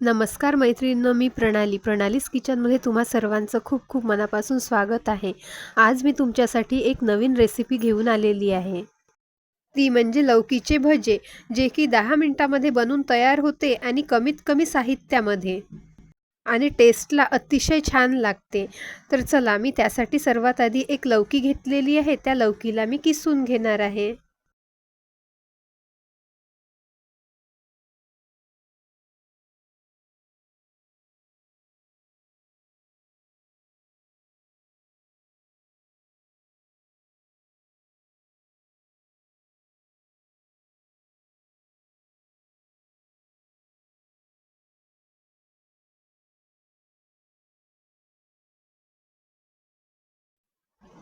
नमस्कार मैत्रिणींनो मी प्रणाली. प्रणालीस किचनमध्ये तुम्हा सर्वांचं खूप खूप मनापासून स्वागत आहे. आज मी तुमच्यासाठी एक नवीन रेसिपी घेऊन आलेली आहे. ती म्हणजे लौकीचे भजे जे की दहा मिनटामध्ये बनून तयार होते आणि कमीत कमी साहित्यामध्ये. आणि टेस्टला अतिशय छान लागते. तर चला मी त्यासाठी सर्वात आधी एक लौकी घेतलेली आहे. त्या लौकीला मी किसून घेणार आहे.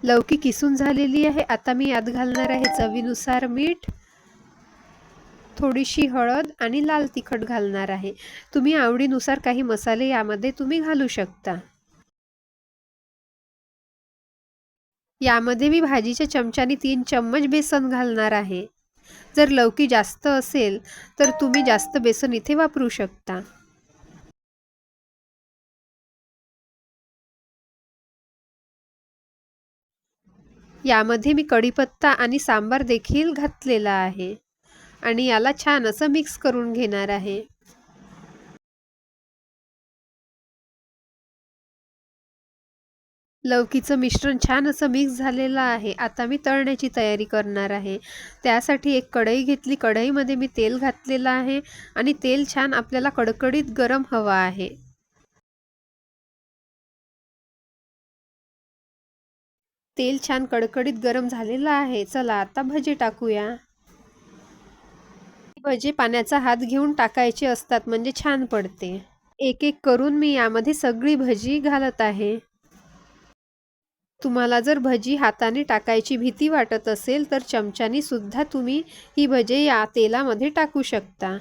लौकी किसून झालेली आहे. आता मी यात घालणार आहे चवीनुसार मीठ थोडीशी हळद आणि लाल तिखट घालणार आहे. तुम्ही आवडीनुसार काही मसाले यामध्ये तुम्ही घालू शकता. यामध्ये मी भाजीच्या चमच्याने तीन चम्मच बेसन घालणार आहे. जर लौकी जास्त असेल तर तुम्ही जास्त बेसन इथे वापरू शकता. यामध्ये मी कढीपत्ता आणि सांबार देखील घातलेला आहे. आणि याला छान असं मिक्स करून घेणार आहे. लौकीचं मिश्रण छान असं मिक्स झालेलं आहे. आता मी तळण्याची तयारी करणार आहे. त्यासाठी एक कढई घेतली. कढईमध्ये मी तेल घातलेलं आहे. आणि तेल छान आपल्याला कडकडीत गरम हवा आहे. तेल छान कडकडीत गरम झालेलं आहे. चला आता भजे टाकूया. भजे पाण्याचा हात घेऊन टाकायचे असतात म्हणजे छान पडते. एक एक करून मी यामध्ये सगळी भजी घालत आहे. तुम्हाला जर भजी हाताने टाकायची भीती वाटत असेल तर चमच्यानी सुद्धा तुम्ही ही भजे या तेलामध्ये टाकू शकता.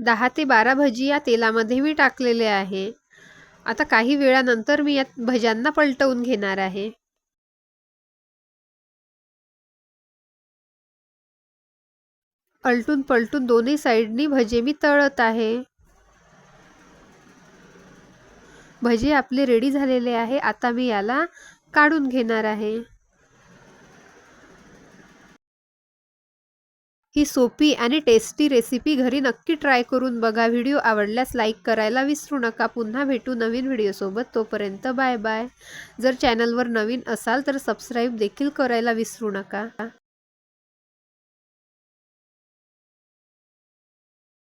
दहा ते बारा भजी या तेलामध्ये मी टाकलेले आहे. आता काही वेळानंतर मी या भज्यांना पलटवून घेणार आहे. अलटून पलटून दोन्ही साईडनी भजे मी तळत आहे. भजे आपले रेडी झालेले आहे. आता मी याला काढून घेणार आहे. ही सोपी आणि टेस्टी रेसिपी घरी नक्की ट्राय करून बघा. व्हिडिओ आवडल्यास लाईक करायला विसरू नका. पुन्हा भेटू नवीन व्हिडिओसोबत. तोपर्यंत बाय बाय. जर चॅनलवर नवीन असाल तर सबस्क्राईब देखील करायला विसरू नका.